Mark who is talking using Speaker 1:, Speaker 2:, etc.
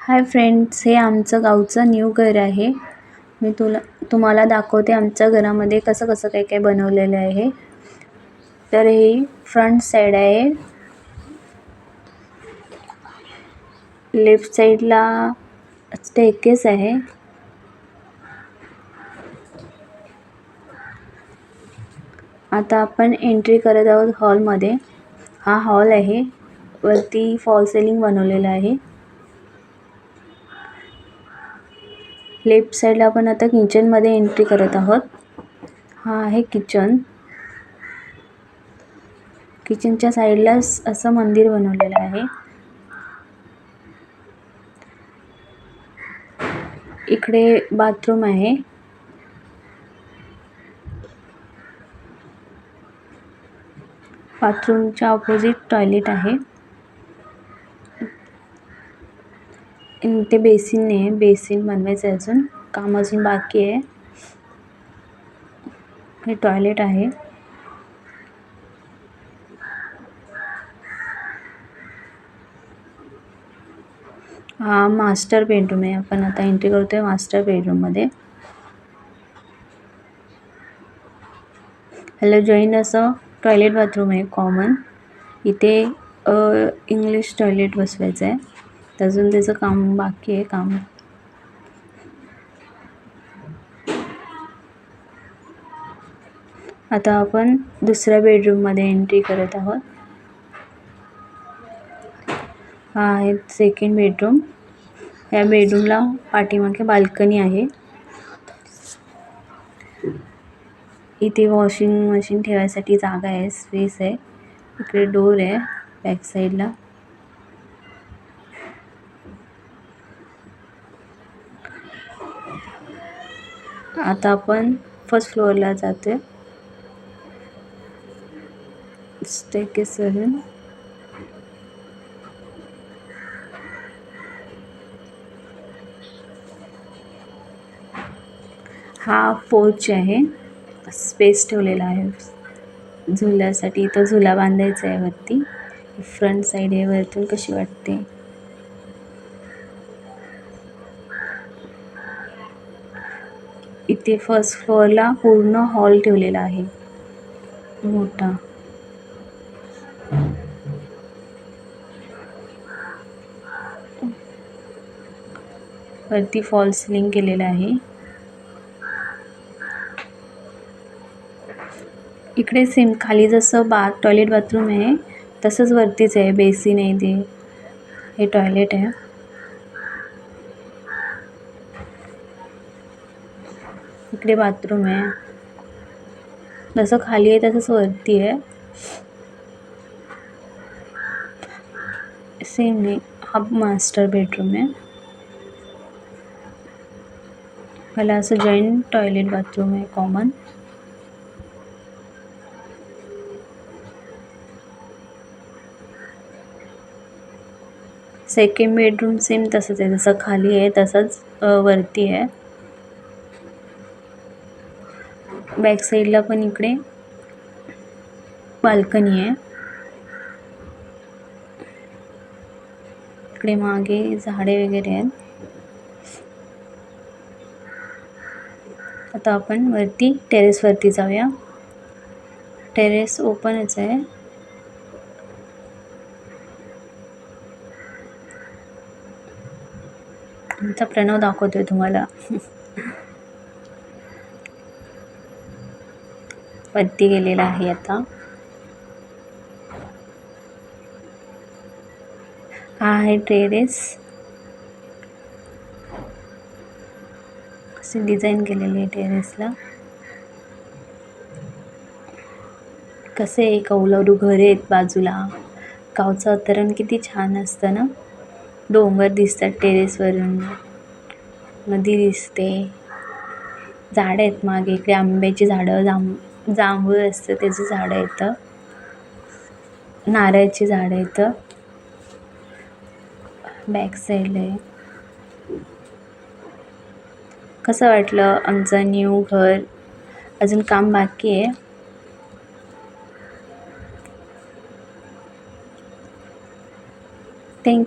Speaker 1: Hi friends हे आमचं गावचं न्यू घर आहे. मी तुला तुम्हाला दाखवते आमच्या घरामध्ये कसं कसं काय काय बनवलेलं आहे. तर ही फ्रंट साईड आहे. लेफ्ट साईडला स्टेकेस आहे. आता आपण एंट्री करत आहोत हॉलमध्ये. हा हॉल आहे. वरती फॉल सेलिंग बनवलेलं आहे. लेफ्ट साईडला आपण आता किचनमध्ये एंट्री करत आहोत. हा आहे किचन. किचनच्या साईडलाच असं मंदिर बनवलेलं आहे. इकडे बाथरूम आहे. बाथरूमच्या ऑपोजिट टॉयलेट आहे. ते बेसिन आहे. बेसिन बनवायचं आहे अजून. काम अजून बाकी आहे. हे टॉयलेट आहे. हा मास्टर बेडरूम आहे. आपण आता एंट्री करतो आहे मास्टर बेडरूममध्ये हॅलो जॉईन असं टॉयलेट बाथरूम आहे कॉमन इथे इंग्लिश टॉयलेट बसवायचं आहे. अजून त्याचं काम बाकी आहे काम. आता आपण दुसऱ्या बेडरूममध्ये एंट्री करत आहोत. हा आहे सेकंड बेडरूम या बेडरूमला पाठीमागे बाल्कनी आहे. इथे वॉशिंग मशीन ठेवायसाठी जागा आहे स्पेस आहे. इकडे डोर आहे बॅक साईडला आता आपण फर्स्ट फ्लोअरला जातोय. स्टेकेसवरून हा पोच आहे. स्पेस ठेवलेला आहे. झुल्यासाठी इथं झुला बांधायचा आहे वरती. फ्रंट साईड आहे. वरतून कशी वाटते? इथे फर्स्ट फ्लोअरला पूर्ण हॉल ठेवलेला आहे. मोठा. वरती फॉल सिलिंग केलेलं आहे. इकडे सेम खाली जसं बाथ टॉयलेट बाथरूम आहे तसंच वरतीच आहे बेसिन आहे ते. हे टॉयलेट आहे. इकडे बाथरूम आहे. जसं खाली आहे तसंच वरती आहे. सेम नाही हा मास्टर बेडरूम आहे. मला असं जॉईंट टॉयलेट बाथरूम आहे कॉमन सेकंड बेडरूम सेम तसंच आहे. जसं खाली आहे तसंच वरती आहे. बॅक साईडला पण इकडे बाल्कनी आहे. इकडे मागे झाडे वगैरे आहेत. आता आपण वरती टेरेसवरती जाऊया. टेरेस ओपनच आहे. आमचा प्रणव दाखवतोय तुम्हाला. वरती गेलेला आहे आता. हा आहे टेरेस. असे डिझाईन केलेले आहे टेरेसला. कसे एक घरे घर आहेत बाजूला. गावचं अवतरण किती छान असतं ना. डोंगर दिसतात टेरेसवरून. नदी दिसते. झाडं आहेत मागे. इकडे आंब्याची झाडं जांब जांभूळ असतं त्याची झाडं येतं नारळाची झाडं येतं बॅक साईडला आहे. कसं वाटलं आमचं न्यू घर? अजून काम बाकी आहे. थँक्यू